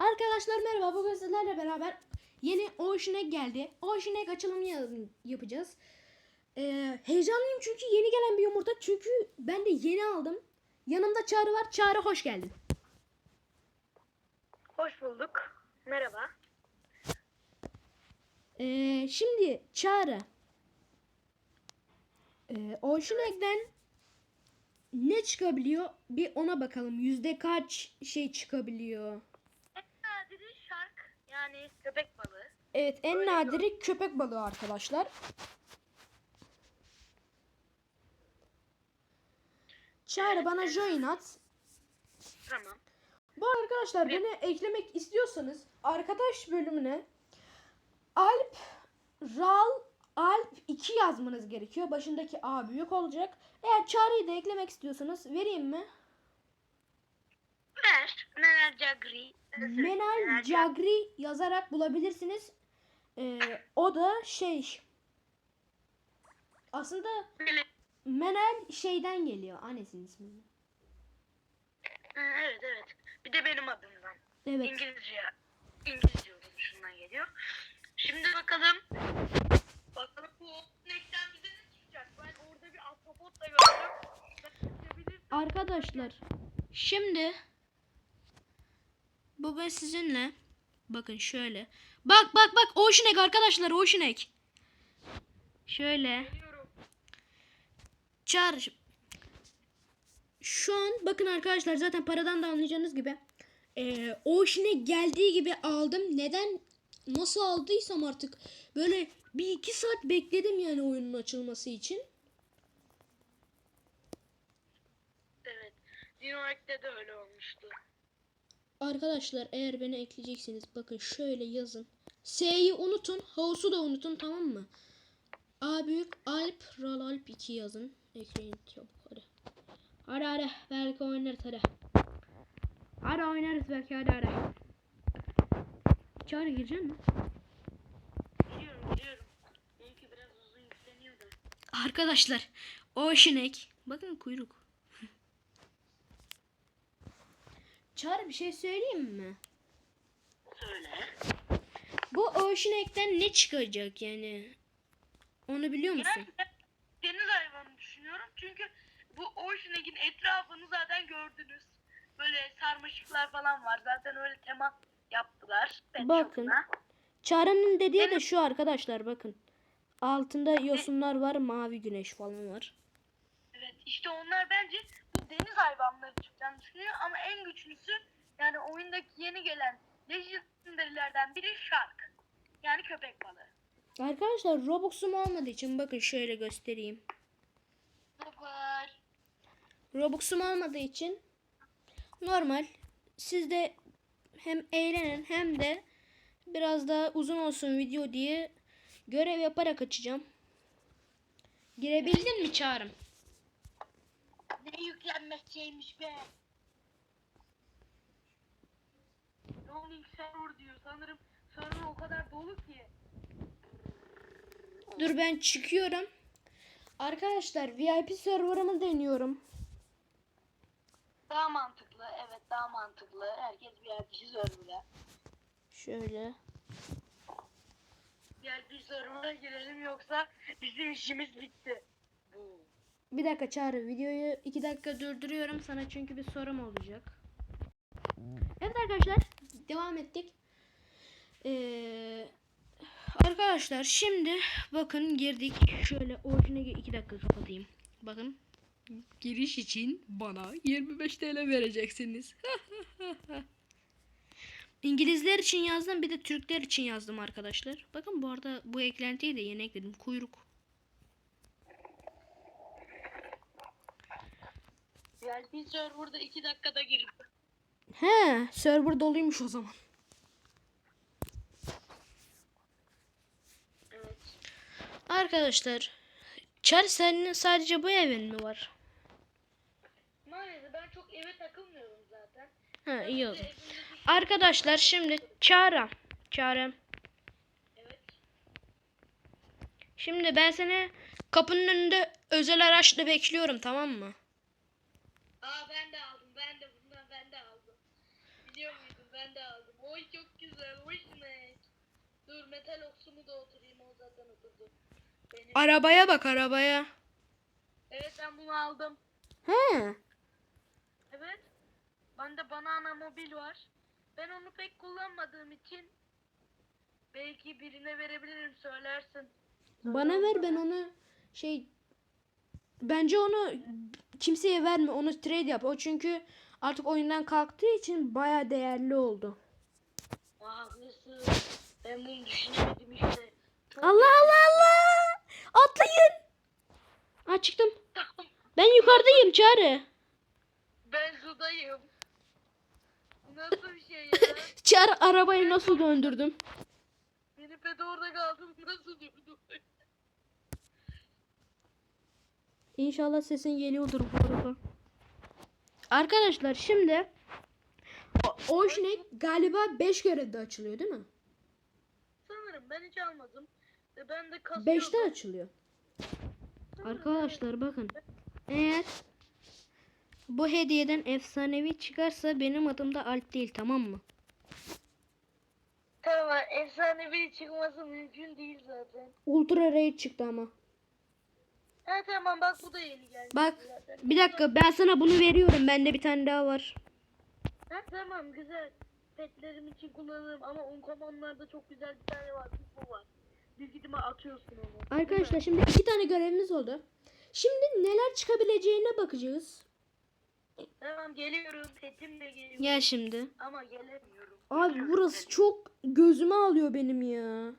Arkadaşlar merhaba. Bugün sizlerle beraber yeni Ocean Egg geldi. Ocean Egg açılımı ya- yapacağız. Ee, heyecanlıyım çünkü yeni gelen bir yumurta. Çünkü ben de yeni aldım. Yanımda Çağrı var. Çağrı hoş geldin. Hoş bulduk. Merhaba. Ee, şimdi Çağrı. Ee, Ocean Egg'den ne çıkabiliyor? Bir ona bakalım. Yüzde kaç şey çıkabiliyor? Yani köpek balığı. Evet en nadiri köpek balığı arkadaşlar. Çağrı bana join at. Tamam. Bu arkadaşlar beni eklemek istiyorsanız arkadaş bölümüne Alp Ral Alp 2 yazmanız gerekiyor. Başındaki A büyük olacak. Eğer Çağrı'yı da eklemek istiyorsanız vereyim mi? Ver. Cagri. Menal Cagri yazarak bulabilirsiniz. Ee, o da şey aslında Menel şeyden geliyor. Annesinin ismi. Evet evet. Bir de benim adımdan. Evet. İngilizce. İngilizce oluşundan geliyor. Şimdi bakalım. Bakalım bu nekten bize ne çıkacak? Ben orada bir ahtapot da gördüm. Arkadaşlar şimdi bugün sizinle bakın şöyle. Bak bak bak Ocean Egg arkadaşlar Ocean Egg. Şöyle çağır. Şu an bakın arkadaşlar zaten paradan da anlayacağınız gibi. Ee, Ocean Egg geldiği gibi aldım. Neden nasıl aldıysam artık böyle bir iki saat bekledim yani oyunun açılması için. Evet. Dinoek'te de öyle olmuştu. Arkadaşlar eğer beni ekleyecekseniz bakın şöyle yazın. S'yi unutun. House'u da unutun tamam mı? A büyük Alp Ral Alp 2 yazın. Ekleyin çabuk hadi. Hadi hadi belki oynarız hadi. Hadi oynarız belki hadi hadi. Çağrı girecek mi? Biliyorum biliyorum. Benimki biraz uzun yükleniyor da. Arkadaşlar Ocean Egg. Bakın kuyruk. Çağrı bir şey söyleyeyim mi? Söyle. Bu Ocean Egg'den ne çıkacak yani? Onu biliyor musun? Ben deniz hayvanı düşünüyorum. Çünkü bu Ocean Egg'in etrafını zaten gördünüz. Böyle sarmaşıklar falan var. Zaten öyle tema yaptılar. Pet Bakın. shop'una. Çağrı'nın dediği de şu arkadaşlar bakın. Altında yosunlar var, mavi güneş falan var. Evet işte onlar bence deniz hayvanları çıkacağını düşünüyor. Ama en güçlüsü yani oyundaki yeni gelen Legendary'lerden biri Shark. Yani köpek balığı. Arkadaşlar Robux'um olmadığı için bakın şöyle göstereyim. Robux'um olmadığı için normal. Siz de hem eğlenin hem de biraz daha uzun olsun video diye görev yaparak açacağım. Girebildin mi Çağrım? Ne yüklenmesiymiş be. Rolling server diyor. Sanırım server o kadar dolu ki. Dur ben çıkıyorum. Arkadaşlar VIP server'ımı deniyorum. Daha mantıklı. Evet daha mantıklı. Herkes RPG server'a. Şöyle. Gel bir server'a girelim yoksa bizim işimiz bitti. Bu. Bir dakika Çağrı videoyu iki dakika durduruyorum sana çünkü bir sorum olacak. Evet arkadaşlar devam ettik. Ee, arkadaşlar şimdi bakın girdik. Şöyle orijine iki dakika kapatayım. Bakın giriş için bana 25 TL vereceksiniz. İngilizler için yazdım bir de Türkler için yazdım arkadaşlar. Bakın bu arada bu eklentiyi de yeni ekledim. Kuyruk. Gel bir server'da iki dakikada girdim. He, server doluymuş o zaman. Evet. Arkadaşlar, Çar senin sadece bu evin mi var? Maalesef ben çok eve takılmıyorum zaten. Ha, iyi oldu. Bir- Arkadaşlar şimdi Çağrı. Çağrı. Evet. Şimdi ben seni kapının önünde özel araçla bekliyorum tamam mı? Aa ben de aldım. Ben de bundan ben de aldım. Biliyor muydun? Ben ben de aldım. Oy çok güzel. Oy sinek. Dur metal oksumu da oturayım o zaten oturdu. Benim. Arabaya bak arabaya. Evet ben bunu aldım. He. Evet. Bende banana mobil var. Ben onu pek kullanmadığım için belki birine verebilirim söylersin. Bana ver ben onu şey bence onu kimseye verme. Onu trade yap. O çünkü artık oyundan kalktığı için baya değerli oldu. Haklısın. Ben bunu düşünemedim işte. Çok Allah Allah Allah! Atlayın! Aa çıktım. Ben yukarıdayım Çağrı. Ben sudayım. Nasıl bir şey ya? Çağrı arabayı nasıl döndürdüm? Beni pede orada kaldım. Nasıl durdum? İnşallah sesin geliyordur bu arada. Arkadaşlar şimdi o, o ne galiba 5 görevde açılıyor değil mi? Sanırım ben hiç almadım. Ve ben de kasıyordum. 5'te açılıyor. Arkadaşlar bakın. Eğer bu hediyeden efsanevi çıkarsa benim adım da Alp değil tamam mı? Tamam efsane biri çıkması mümkün değil zaten. Ultra Raid çıktı ama. Ha tamam bak bu da yeni geldi. Bak zaten. bir dakika ben sana bunu veriyorum. Bende bir tane daha var. Ha tamam güzel. Petlerim için kullanırım ama Uncommон'larda çok güzel bir tane var. Bu var. Büyük ihtimal atıyorsun onu. Arkadaşlar şimdi iki tane görevimiz oldu. Şimdi neler çıkabileceğine bakacağız. Tamam geliyorum. Petim de geliyor. Gel şimdi. Ama gelemiyorum. Abi burası çok gözüme alıyor benim ya.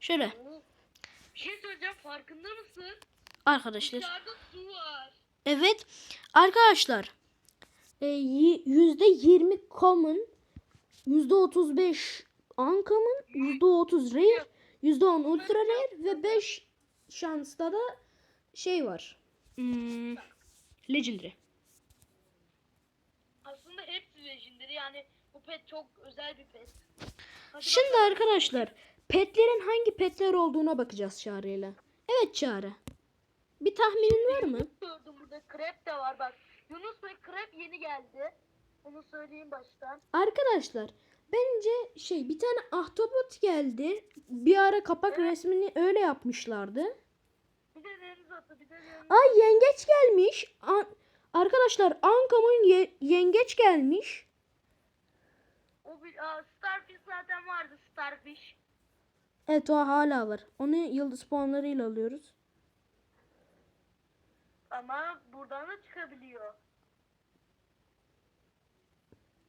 Şöyle Bir şey söyleyeceğim farkında mısın? arkadaşlar. Dışarıda su var. Evet arkadaşlar. e, Yüzde yirmi common. Yüzde otuz beş uncommon. Yüzde otuz rare. Yüzde on ultra rare. Ve beş şansta da şey var. Hmm, legendary. Aslında hepsi legendary yani bu pet çok özel bir pet. Hadi Şimdi bakalım. arkadaşlar petlerin hangi petler olduğuna bakacağız Çağrı'yla. Evet Çağrı. Bir tahminin var mı? gördüm burada krep de var bak. Yunus ve krep yeni geldi. Onu söyleyeyim baştan. Arkadaşlar bence şey bir tane ahtapot geldi. Bir ara kapak resmini öyle yapmışlardı. Bir de deniz atı bir de deniz Ay yengeç gelmiş. A- Arkadaşlar Ankam'ın ye- yengeç gelmiş. O bir aa, Starfish zaten vardı Starfish. Evet o hala var. Onu yıldız puanlarıyla alıyoruz. Ama buradan da çıkabiliyor.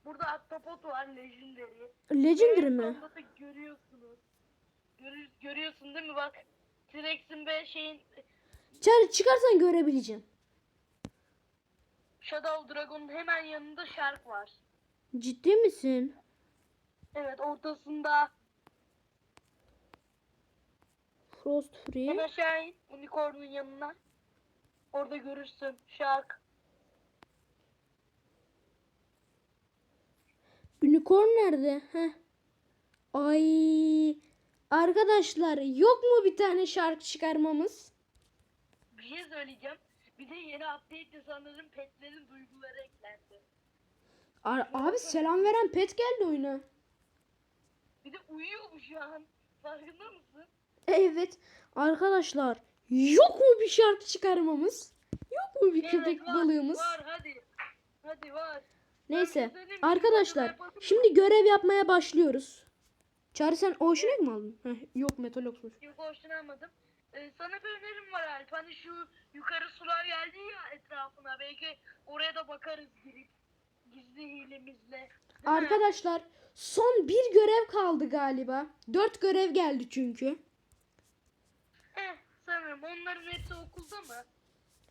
Burada Aktopot var Legendary. Legendary En mi? sonunda da görüyorsunuz. Görü- görüyorsun değil mi bak. T-Rex'in ve şeyin Çağrı çıkarsan görebileceğim. Shadow Dragon'un hemen yanında Shark var. Ciddi misin? Evet ortasında. Frost Free. En aşağı in. Unicorn'un yanına. Orada görürsün. Shark. Unicorn nerede? Heh. Ay. Arkadaşlar yok mu bir tane şarkı çıkarmamız? Bir şey söyleyeceğim. Bir de yeni update'de sanırım petlerin duyguları eklendi. A- Abi selam veren pet geldi oyuna. Bir de uyuyor bu şu an. Farkında mısın? Evet arkadaşlar yok mu bir şarkı çıkarmamız? Yok mu bir köpek Evet, var, balığımız? Var hadi. Hadi var. Neyse arkadaşlar şimdi görev yapmaya başlıyoruz. Çağrı sen Oceanic mi aldın? Heh, yok Metalox'muş. Yok hoşuna almadım. Ee, sana bir önerim var Alp. Hani şu yukarı sular geldi ya etrafına. Belki oraya da bakarız girip. Gizli hilemizle. Değil mi? Arkadaşlar son bir görev kaldı galiba. Dört görev geldi çünkü. Sanırım onların hepsi okulda mı?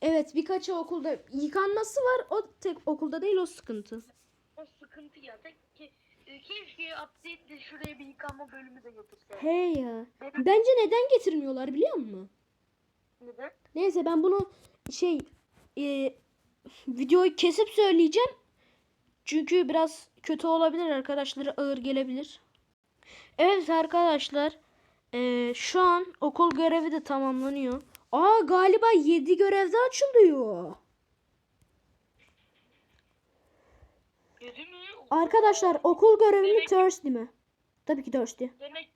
Evet birkaçı okulda yıkanması var. O tek okulda değil o sıkıntı. O sıkıntı ya. Tek e, keşke update'de şuraya bir yıkanma bölümü de getirse. Hey ya. Benim- Bence neden getirmiyorlar biliyor musun? Neden? Neyse ben bunu şey e, videoyu kesip söyleyeceğim. Çünkü biraz kötü olabilir arkadaşlara ağır gelebilir. Evet arkadaşlar e, şu an okul görevi de tamamlanıyor. Aa galiba 7 görevde açılıyor. Arkadaşlar okul görevi mi Demek- Thursday mi? Tabii ki Thursday. Demek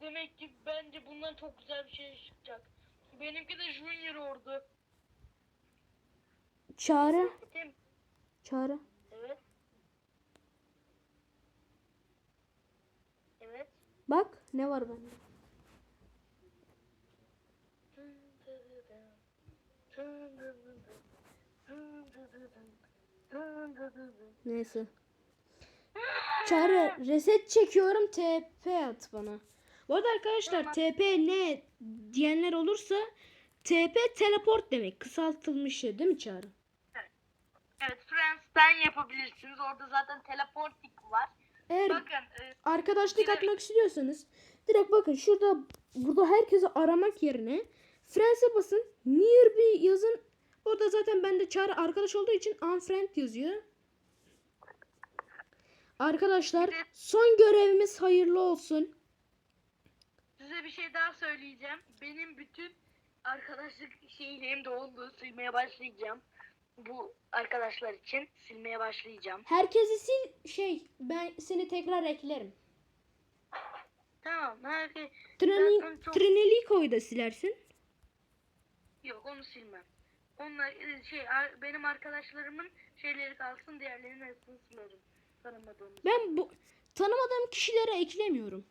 demek ki bence bundan çok güzel bir şey çıkacak. Benimki de Junior ordu. Çağrı. Çağrı. Evet. Evet. Bak ne var bende. Neyse. Çağrı reset çekiyorum TP at bana. Bu arada arkadaşlar. TP ne diyenler olursa TP teleport demek. Kısaltılmış şey değil mi Çağrı? Evet, Friends'ten yapabilirsiniz. Orada zaten teleporting var. Eğer Bakın, e, arkadaşlık direkt- atmak istiyorsanız direkt bakın şurada burada herkesi aramak yerine Friends'e basın. Nearby yazın. Orada zaten bende Çağrı arkadaş olduğu için unfriend yazıyor. Arkadaşlar son görevimiz hayırlı olsun. size bir şey daha söyleyeceğim. Benim bütün arkadaşlık şeylerim doldu. Silmeye başlayacağım. Bu arkadaşlar için silmeye başlayacağım. Herkesi sil şey ben seni tekrar eklerim. Tamam. Herkes... Zaten çok- Trenelico'yu da silersin. Yok onu silmem. Onlar e, şey benim arkadaşlarımın şeyleri kalsın diğerlerinin hepsini silerim. Tanımadığım. Ben bu tanımadığım kişilere eklemiyorum.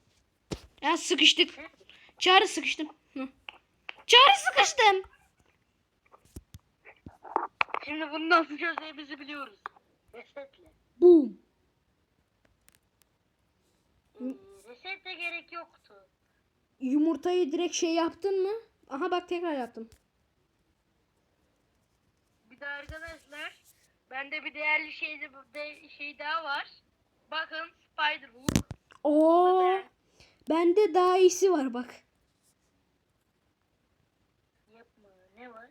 Ya sıkıştık. Çağrı sıkıştım. Hı. Çağrı sıkıştım. Şimdi bunu nasıl çözeceğimizi biliyoruz. Resetle. Boom. Hmm, resetle gerek yoktu. Yumurtayı direkt şey yaptın mı? Aha bak tekrar yaptım. Bir de arkadaşlar bende bir değerli şey, de, de- şey daha var. Bakın Spiderwood. Oo. Bende daha iyisi var bak. Yapma ne var?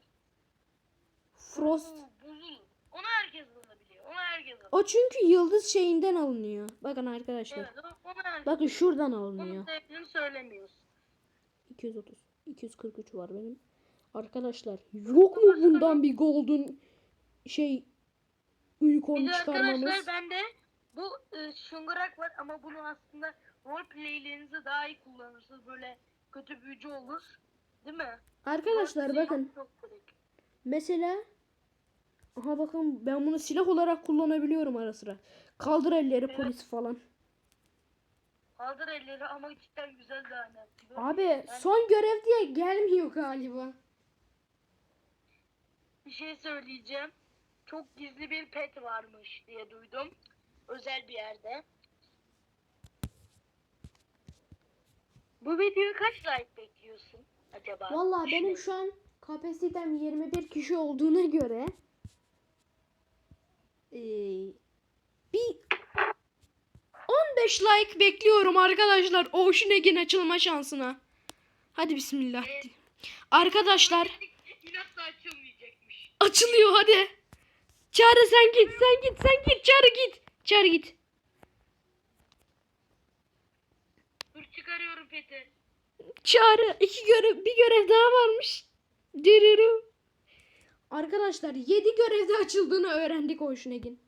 Frost. Buzul. Onu herkes bulabiliyor. Onu herkes alıyor. O çünkü yıldız şeyinden alınıyor. Bakın arkadaşlar. Evet onu herkes Bakın şuradan alınıyor. sebebini söylemiyoruz. 230. 243 var benim. Arkadaşlar yok mu bundan bir golden şey unicorn çıkarmamız? arkadaşlar bende bu e, şıngırak var ama bunu aslında roleplaylerinizi daha iyi kullanırsınız. Böyle kötü büyücü olur. Değil mi? Arkadaşlar bakın mesela aha bakın ben bunu silah olarak kullanabiliyorum ara sıra. Kaldır elleri Evet. polis falan. Kaldır elleri ama cidden güzel de hani. Abi Yani son görev diye gelmiyor galiba. bir şey söyleyeceğim. Çok gizli bir pet varmış diye duydum. Özel bir yerde. Bu videoya kaç like bekliyorsun acaba? Vallahi benim şu an kapasitem 21 kişi olduğuna göre eee, bir 15 like bekliyorum arkadaşlar Ocean Egg'in açılma şansına. Hadi bismillah. Evet. Arkadaşlar açılıyor hadi. Çağrı sen git sen git sen git Çağrı git. Çağrı git. Dur çıkarıyorum peti. Çağrı iki görev bir görev daha varmış. Diriru. Arkadaşlar 7 görevde açıldığını öğrendik Ocean Egg'in.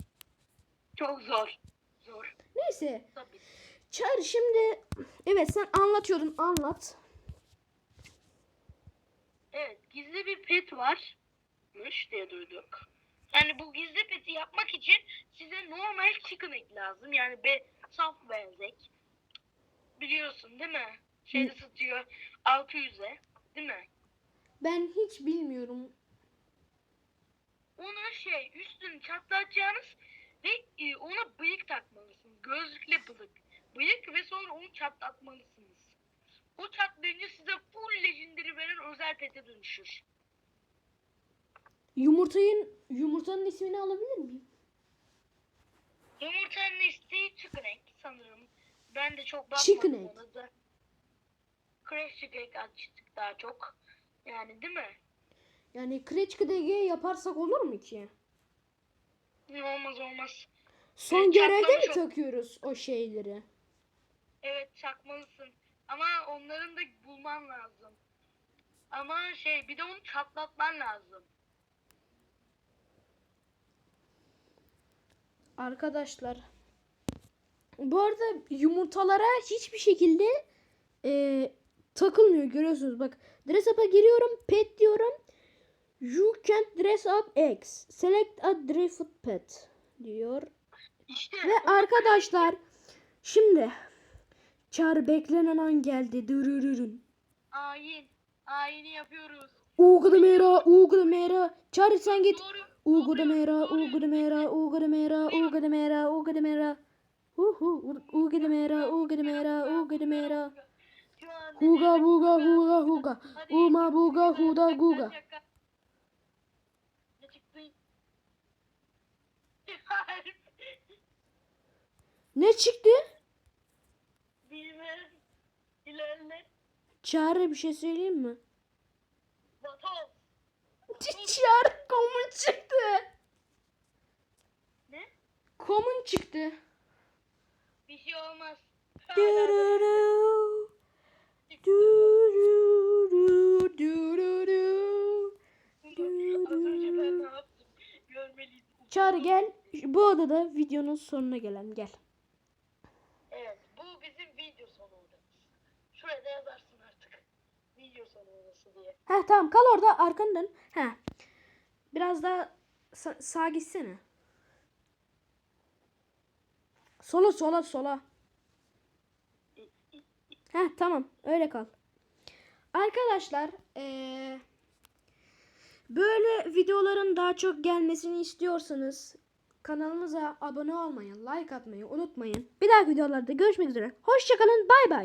Çok zor. Zor. Neyse. Tabii. Çağrı şimdi evet sen anlatıyordun anlat. Evet gizli bir pet varmış diye duyduk. Yani bu gizli peti yapmak için size normal chicken egg lazım. Yani be, saf benzek. Biliyorsun değil mi? Şeyde satıyor 600'e. Değil mi? Ben hiç bilmiyorum. Şey üstünü çatlatacağınız ve e, ona bıyık takmalısınız. Gözlükle bıyık. Bıyık ve sonra onu çatlatmalısınız. O çatlayınca size full legendary veren özel pete dönüşür. Yumurtayın yumurtanın ismini alabilir miyim? Yumurtanın isteği chicken egg sanırım. Ben de çok bakmadım ona da. Crash egg açtık daha çok. Yani değil mi? Yani Kreçki DG yaparsak olur mu ki? Olmaz olmaz. Son Evet, görevde mi takıyoruz o şeyleri? Evet çakmalısın. Ama onların da bulman lazım. Ama şey bir de onu çatlatman lazım. Arkadaşlar. Bu arada yumurtalara hiçbir şekilde e, takılmıyor görüyorsunuz bak. Dress up'a giriyorum pet diyorum. You can't dress up eggs. Select a drift pet diyor. İşte Ve arkadaşlar şimdi çağrı beklenen an geldi. Dürürürün. ayin. Ayini yapıyoruz. Uğudumera, uğudumera. Çağrı sen git. Doğru. Uğudumera, Doğru. uğudumera, uğudumera, uğudumera, uğudumera. Uhu, uğudumera, uğudumera, uğudumera. Şu an Huga buga huga huga. Uma buga huda guga. Ne çıktı? Ne çıktı? Bilmem. İlerle. Çağrı bir şey söyleyeyim mi? Vatoz. Çağrı komun çıktı. Ne? Komun çıktı. Bir şey olmaz. Ben ne yaptım? Görmeliyiz. Çağrı gel. Bu odada videonun sonuna gelen gel. Evet. Bu bizim video sonu odamız. Şuraya da yazarsın artık. Video sonu odası diye. Heh tamam kal orada arkanı dön. Heh. Biraz daha sa- sağa gitsene. Sola sola sola. Heh tamam öyle kal. Arkadaşlar eee, böyle videoların daha çok gelmesini istiyorsanız kanalımıza abone olmayı, like atmayı unutmayın. Bir dahaki videolarda görüşmek üzere. Hoşçakalın bay bay.